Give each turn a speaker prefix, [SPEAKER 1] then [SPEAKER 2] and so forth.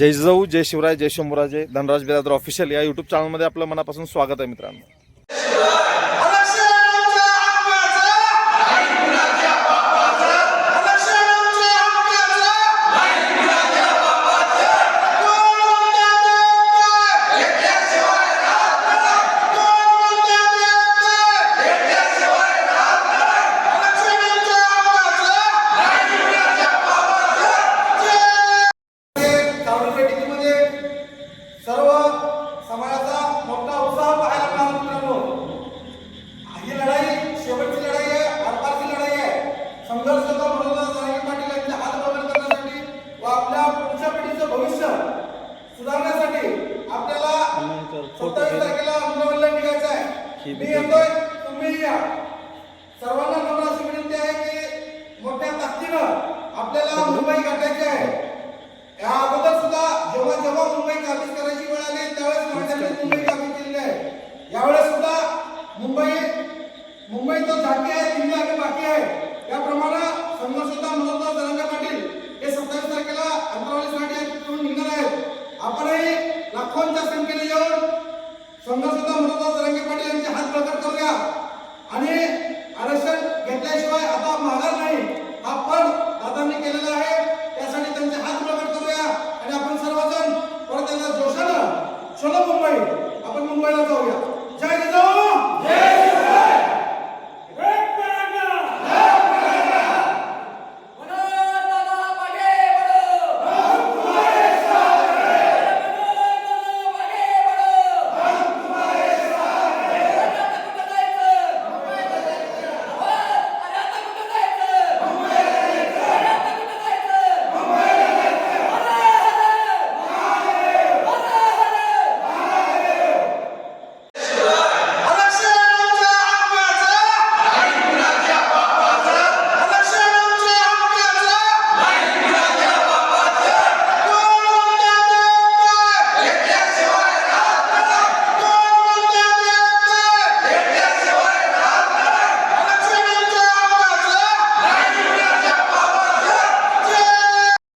[SPEAKER 1] जय जिजाऊ जय शिवराय जय शंभुराजे. धनराज बिरादर ऑफिशियल या युट्यूब चॅनलमध्ये आपलं मनापासून स्वागत आहे मित्रांनो. ही
[SPEAKER 2] तुम्ही या. सर्वांना मला अशी विनंती आहे की मोठ्या ताकदीनं आपल्याला मुंबई गाठायची आहे. या अगोदर सुद्धा जेव्हा जेव्हा मुंबई काबीज करायची वेळ आली त्यावेळेस महाराष्ट्राने मुंबई काबीज केलेली आहे यावेळेस सुद्धा मुंबई मुंबई तर झाकी आहे तिथे आम्ही बाकी आहे. चला मुंबई. आपण मुंबईला जाऊया. जय जिजाऊ.